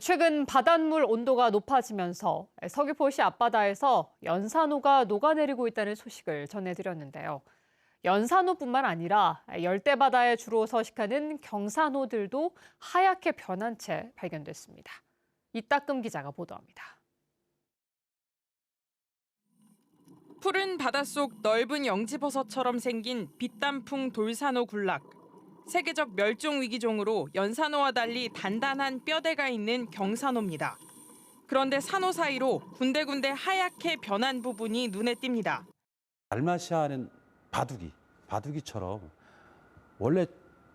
최근 바닷물 온도가 높아지면서 서귀포시 앞바다에서 연산호가 녹아내리고 있다는 소식을 전해드렸는데요. 연산호뿐만 아니라 열대바다에 주로 서식하는 경산호들도 하얗게 변한 채 발견됐습니다. 이따금 기자가 보도합니다. 푸른 바닷속 넓은 영지버섯처럼 생긴 빛단풍 돌산호 군락. 세계적 멸종 위기종으로 연산호와 달리 단단한 뼈대가 있는 경산호입니다. 그런데 산호 사이로 군데군데 하얗게 변한 부분이 눈에 띕니다. 알마시아는 바둑이, 바둑이처럼 원래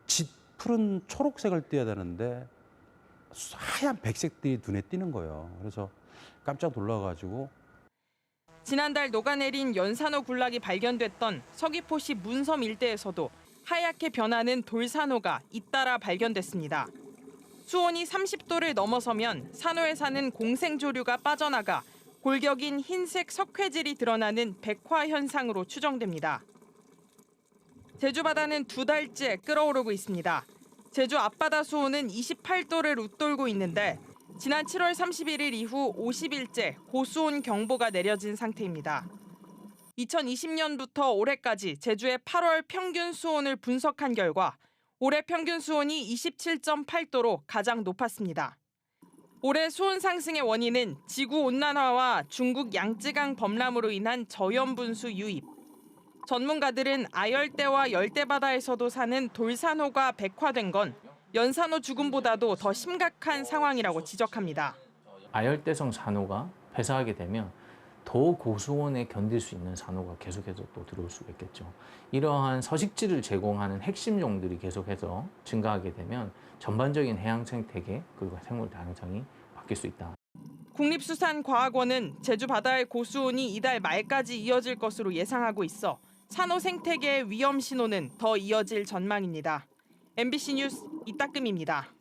짙푸른 초록색을 띄어야 되는데 하얀 백색들이 눈에 띄는 거예요. 그래서 깜짝 놀라가지고 지난달 녹아내린 연산호 군락이 발견됐던 서귀포시 문섬 일대에서도 하얗게 변하는 돌산호가 잇따라 발견됐습니다. 수온이 30도를 넘어서면 산호에 사는 공생조류가 빠져나가 골격인 흰색 석회질이 드러나는 백화 현상으로 추정됩니다. 제주 바다는 두 달째 끓어오르고 있습니다. 제주 앞바다 수온은 28도를 웃돌고 있는데 지난 7월 31일 이후 50일째 고수온 경보가 내려진 상태입니다. 2020년부터 올해까지 제주의 8월 평균 수온을 분석한 결과 올해 평균 수온이 27.8도로 가장 높았습니다. 올해 수온 상승의 원인은 지구 온난화와 중국 양쯔강 범람으로 인한 저염 분수 유입. 전문가들은 아열대와 열대바다에서도 사는 돌산호가 백화된 건 연산호 죽음보다도 더 심각한 상황이라고 지적합니다. 아열대성 산호가 폐사하게 되면 더 고수온에 견딜 수 있는 산호가 계속해서 또 들어올 수가 있겠죠. 이러한 서식지를 제공하는 핵심 종들이 계속해서 증가하게 되면 전반적인 해양 생태계 그리고 생물 다양성이 바뀔 수 있다. 국립수산과학원은 제주 바다의 고수온이 이달 말까지 이어질 것으로 예상하고 있어 산호 생태계의 위험 신호는 더 이어질 전망입니다. MBC 뉴스 이따금입니다.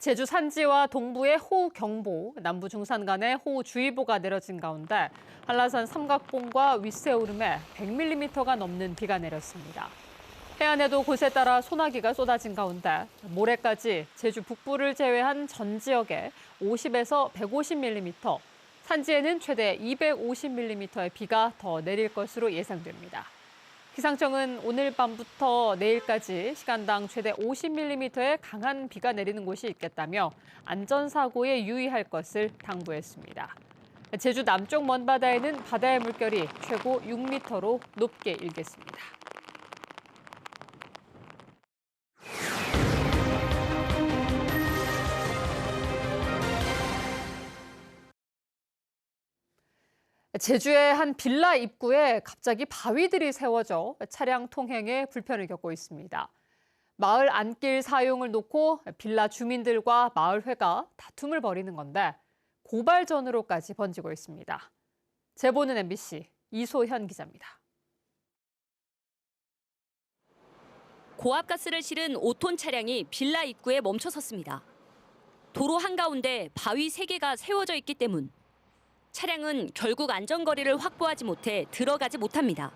제주 산지와 동부의 호우경보, 남부 중산 간의 호우주의보가 내려진 가운데 한라산 삼각봉과 윗세오름에 100mm가 넘는 비가 내렸습니다. 해안에도 곳에 따라 소나기가 쏟아진 가운데 모레까지 제주 북부를 제외한 전 지역에 50에서 150mm, 산지에는 최대 250mm의 비가 더 내릴 것으로 예상됩니다. 기상청은 오늘 밤부터 내일까지 시간당 최대 50mm의 강한 비가 내리는 곳이 있겠다며 안전사고에 유의할 것을 당부했습니다. 제주 남쪽 먼바다에는 바다의 물결이 최고 6m로 높게 일겠습니다. 제주의 한 빌라 입구에 갑자기 바위들이 세워져 차량 통행에 불편을 겪고 있습니다. 마을 안길 사용을 놓고 빌라 주민들과 마을회가 다툼을 벌이는 건데 고발전으로까지 번지고 있습니다. 제보는 MBC 이소현 기자입니다. 고압가스를 실은 5톤 차량이 빌라 입구에 멈춰섰습니다. 도로 한가운데 바위 3개가 세워져 있기 때문 차량은 결국 안전거리를 확보하지 못해 들어가지 못합니다.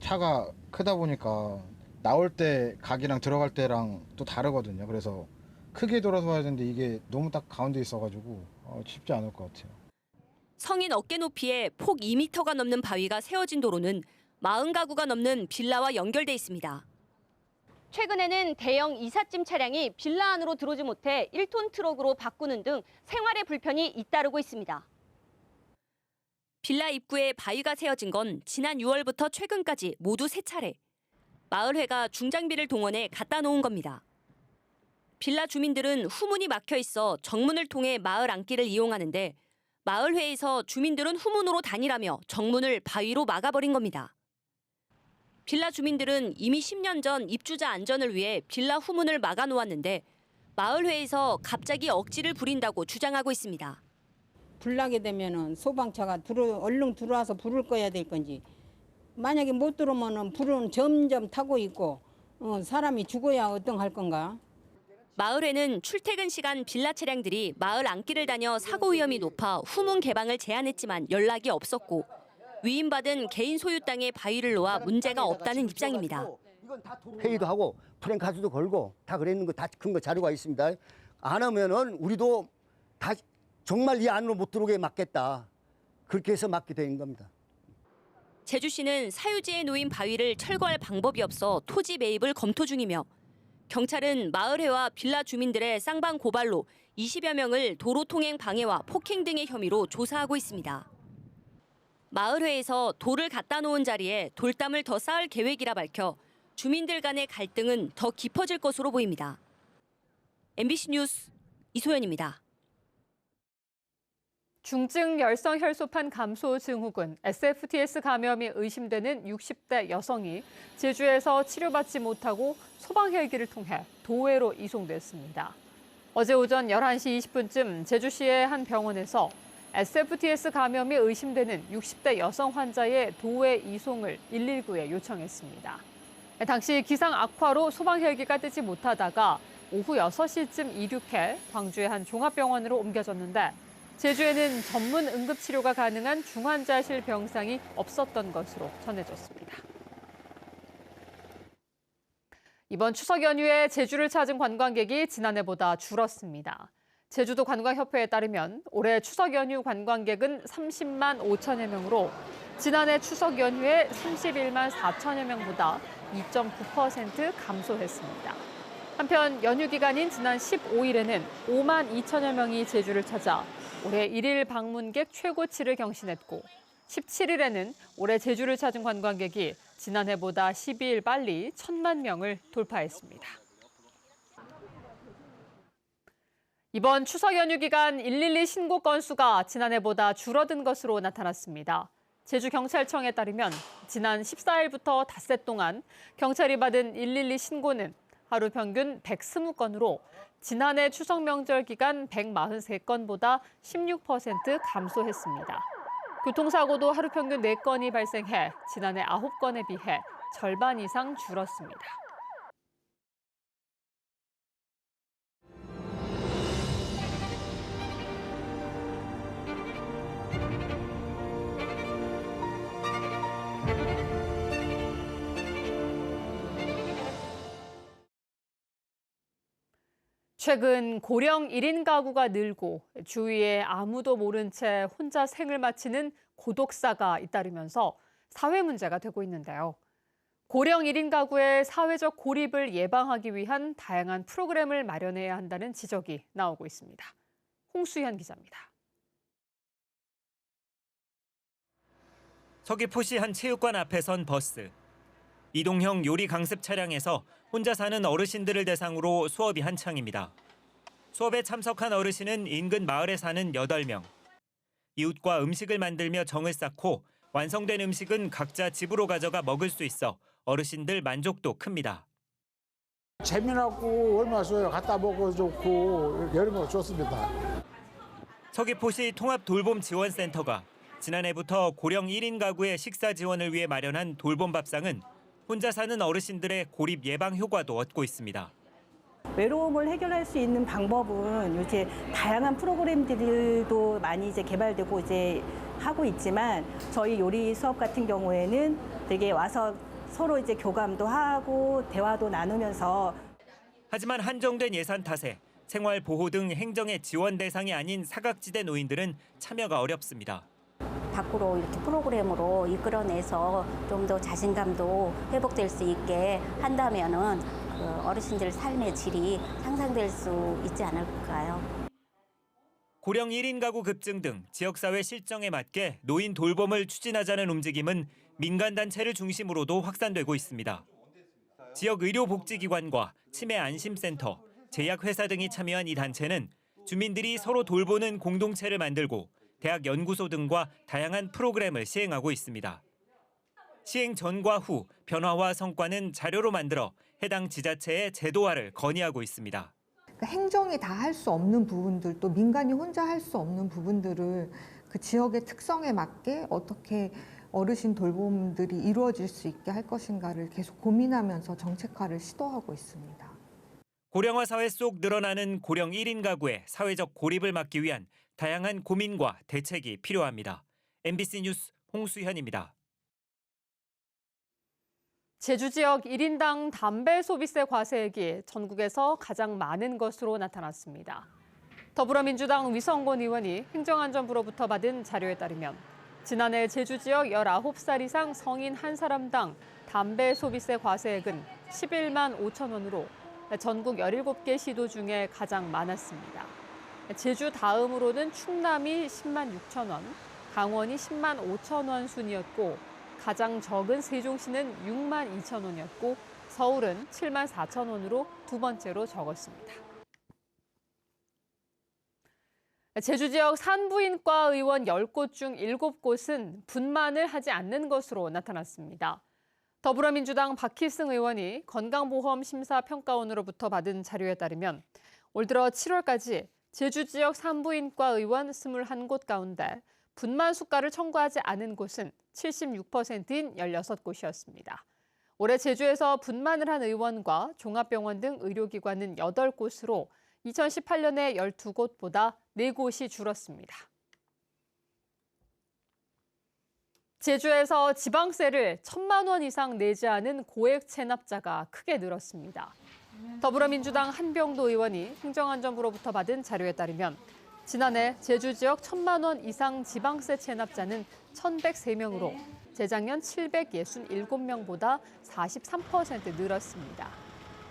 차가 크다 보니까 나올 때 각이랑 들어갈 때랑 또 다르거든요. 그래서 크게 돌아서 와야 되는데 이게 너무 딱 가운데 있어가지고 어, 쉽지 않을 것 같아요. 성인 어깨 높이에 폭 2m가 넘는 바위가 세워진 도로는 40가구가 넘는 빌라와 연결돼 있습니다. 최근에는 대형 이삿짐 차량이 빌라 안으로 들어오지 못해 1톤 트럭으로 바꾸는 등 생활에 불편이 잇따르고 있습니다. 빌라 입구에 바위가 세워진 건 지난 6월부터 최근까지 모두 세 차례. 마을회가 중장비를 동원해 갖다 놓은 겁니다. 빌라 주민들은 후문이 막혀 있어 정문을 통해 마을 안길을 이용하는데 마을회에서 주민들은 후문으로 다니라며 정문을 바위로 막아버린 겁니다. 빌라 주민들은 이미 10년 전 입주자 안전을 위해 빌라 후문을 막아 놓았는데 마을회에서 갑자기 억지를 부린다고 주장하고 있습니다. 불나게 되면은 소방차가 들어 얼른 들어와서 불을 꺼야 될 건지 만약에 못 들어오면은 불은 점점 타고 있고 어, 사람이 죽어야 어떤 할 건가? 마을회는 출퇴근 시간 빌라 차량들이 마을 안길을 다녀 사고 위험이 높아 후문 개방을 제안했지만 연락이 없었고 위임받은 개인 소유 땅에 바위를 놓아 문제가 없다는 입장입니다. 회의도 하고 프랭카드도 걸고 다 그랬는 거다 근거 자료가 있습니다. 안 하면은 우리도 다 정말 이 안으로 못 들어오게 막겠다. 그렇게 해서 막게 된 겁니다. 제주시는 사유지에 놓인 바위를 철거할 방법이 없어 토지 매입을 검토 중이며 경찰은 마을회와 빌라 주민들의 쌍방 고발로 20여 명을 도로 통행 방해와 폭행 등의 혐의로 조사하고 있습니다. 마을회에서 돌을 갖다 놓은 자리에 돌담을 더 쌓을 계획이라 밝혀 주민들 간의 갈등은 더 깊어질 것으로 보입니다. MBC 뉴스 이소연입니다. 중증 열성 혈소판 감소 증후군 SFTS 감염이 의심되는 60대 여성이 제주에서 치료받지 못하고 소방 헬기를 통해 도회로 이송됐습니다. 어제 오전 11시 20분쯤 제주시의 한 병원에서 SFTS 감염이 의심되는 60대 여성 환자의 도회 이송을 119에 요청했습니다. 당시 기상 악화로 소방 헬기가 뜨지 못하다가 오후 6시쯤 이륙해 광주의 한 종합병원으로 옮겨졌는데 제주에는 전문 응급치료가 가능한 중환자실 병상이 없었던 것으로 전해졌습니다. 이번 추석 연휴에 제주를 찾은 관광객이 지난해보다 줄었습니다. 제주도 관광협회에 따르면 올해 추석 연휴 관광객은 30만 5천여 명으로 지난해 추석 연휴에 31만 4천여 명보다 2.9% 감소했습니다. 한편 연휴 기간인 지난 15일에는 5만 2천여 명이 제주를 찾아 올해 일일 방문객 최고치를 경신했고 17일에는 올해 제주를 찾은 관광객이 지난해보다 12일 빨리 1천만 명을 돌파했습니다. 이번 추석 연휴 기간 112 신고 건수가 지난해보다 줄어든 것으로 나타났습니다. 제주경찰청에 따르면 지난 14일부터 닷새 동안 경찰이 받은 112 신고는 하루 평균 120건으로 지난해 추석 명절 기간 143건보다 16% 감소했습니다. 교통사고도 하루 평균 4건이 발생해 지난해 9건에 비해 절반 이상 줄었습니다. 최근 고령 1인 가구가 늘고 주위에 아무도 모른 채 혼자 생을 마치는 고독사가 잇따르면서 사회 문제가 되고 있는데요. 고령 1인 가구의 사회적 고립을 예방하기 위한 다양한 프로그램을 마련해야 한다는 지적이 나오고 있습니다. 홍수현 기자입니다. 서귀포시 한 체육관 앞에 선 버스. 이동형 요리 강습 차량에서 혼자 사는 어르신들을 대상으로 수업이 한창입니다. 수업에 참석한 어르신은 인근 마을에 사는 8명. 이웃과 음식을 만들며 정을 쌓고 완성된 음식은 각자 집으로 가져가 먹을 수 있어 어르신들 만족도 큽니다. 재미나고 얼마나 좋아요. 갖다 먹어 좋고 거 좋습니다. 서귀포시 통합 돌봄 지원센터가 지난해부터 고령 1인 가구의 식사 지원을 위해 마련한 돌봄 밥상은 혼자 사는 어르신들의 고립 예방 효과도 얻고 있습니다. 외로움을 해결할 수 있는 방법은 이제 다양한 프로그램들도 많이 이제 개발되고 이제 하고 있지만 저희 요리 수업 같은 경우에는 되게 와서 서로 이제 교감도 하고 대화도 나누면서 하지만 한정된 예산 탓에 생활 보호 등 행정의 지원 대상이 아닌 사각지대 노인들은 참여가 어렵습니다. 밖으로 이렇게 프로그램으로 이끌어내서 좀 더 자신감도 회복될 수 있게 한다면은 그 어르신들 삶의 질이 향상될 수 있지 않을까요? 고령 1인 가구 급증 등 지역사회 실정에 맞게 노인 돌봄을 추진하자는 움직임은 민간단체를 중심으로도 확산되고 있습니다. 지역 의료복지기관과 치매 안심센터, 제약회사 등이 참여한 이 단체는 주민들이 서로 돌보는 공동체를 만들고 대학 연구소 등과 다양한 프로그램을 시행하고 있습니다. 시행 전과 후 변화와 성과는 자료로 만들어 해당 지자체의 제도화를 건의하고 있습니다. 그러니까 행정이 다 할 수 없는 부분들 또 민간이 혼자 할 수 없는 부분들을 그 지역의 특성에 맞게 어떻게 어르신 돌봄들이 이루어질 수 있게 할 것인가를 계속 고민하면서 정책화를 시도하고 있습니다. 고령화 사회 속 늘어나는 고령 1인 가구의 사회적 고립을 막기 위한 다양한 고민과 대책이 필요합니다. MBC 뉴스 홍수현입니다. 제주 지역 1인당 담배 소비세 과세액이 전국에서 가장 많은 것으로 나타났습니다. 더불어민주당 위성곤 의원이 행정안전부로부터 받은 자료에 따르면 지난해 제주 지역 19살 이상 성인 한 사람당 담배 소비세 과세액은 11만 5천 원으로 전국 17개 시도 중에 가장 많았습니다. 제주 다음으로는 충남이 10만 6천 원, 강원이 10만 5천 원 순이었고 가장 적은 세종시는 6만 2천 원이었고 서울은 7만 4천 원으로 두 번째로 적었습니다. 제주 지역 산부인과 의원 10곳 중 7곳은 분만을 하지 않는 것으로 나타났습니다. 더불어민주당 박희승 의원이 건강보험 심사평가원으로부터 받은 자료에 따르면 올 들어 7월까지 제주 지역 산부인과 의원 21곳 가운데 분만 수가를 청구하지 않은 곳은 76%인 16곳이었습니다. 올해 제주에서 분만을 한 의원과 종합병원 등 의료기관은 8곳으로 2018년에 12곳보다 4곳이 줄었습니다. 제주에서 지방세를 천만 원 이상 내지 않은 고액 체납자가 크게 늘었습니다. 더불어민주당 한병도 의원이 행정안전부로부터 받은 자료에 따르면 지난해 제주 지역 천만 원 이상 지방세 체납자는 1,103명으로 재작년 767명보다 43% 늘었습니다.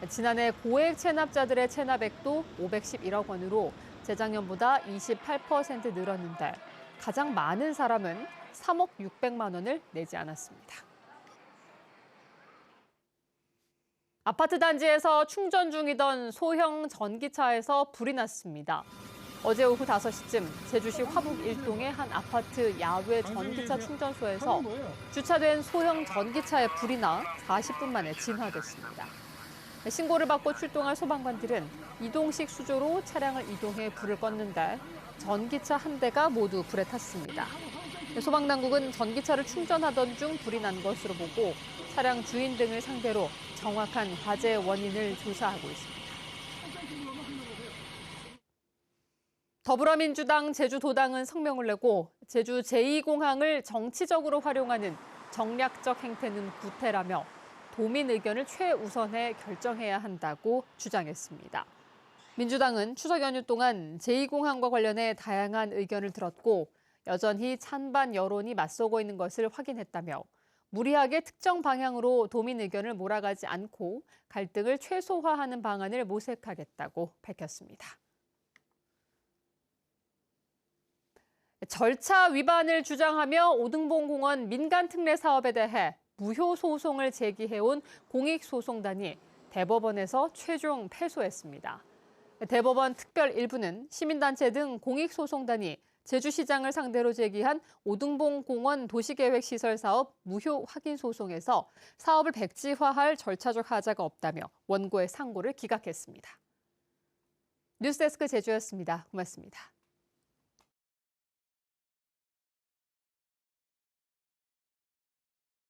지난해 고액 체납자들의 체납액도 511억 원으로 재작년보다 28% 늘었는데 가장 많은 사람은 3억 600만 원을 내지 않았습니다. 아파트 단지에서 충전 중이던 소형 전기차에서 불이 났습니다. 어제 오후 5시쯤 제주시 화북 일동의 한 아파트 야외 전기차 충전소에서 주차된 소형 전기차에 불이 나 40분 만에 진화됐습니다. 신고를 받고 출동한 소방관들은 이동식 수조로 차량을 이동해 불을 껐는데 전기차 한 대가 모두 불에 탔습니다. 소방당국은 전기차를 충전하던 중 불이 난 것으로 보고 차량 주인 등을 상대로 정확한 화재 원인을 조사하고 있습니다. 더불어민주당 제주도당은 성명을 내고 제주 제2공항을 정치적으로 활용하는 정략적 행태는 구태라며 도민 의견을 최우선에 결정해야 한다고 주장했습니다. 민주당은 추석 연휴 동안 제2공항과 관련해 다양한 의견을 들었고 여전히 찬반 여론이 맞서고 있는 것을 확인했다며 무리하게 특정 방향으로 도민 의견을 몰아가지 않고 갈등을 최소화하는 방안을 모색하겠다고 밝혔습니다. 절차 위반을 주장하며 오등봉공원 민간 특례 사업에 대해 무효 소송을 제기해온 공익소송단이 대법원에서 최종 패소했습니다. 대법원 특별 1부는 시민단체 등 공익소송단이 제주시장을 상대로 제기한 오등봉 공원 도시계획 시설 사업 무효 확인 소송에서 사업을 백지화할 절차적 하자가 없다며 원고의 상고를 기각했습니다. 뉴스데스크 제주였습니다. 고맙습니다.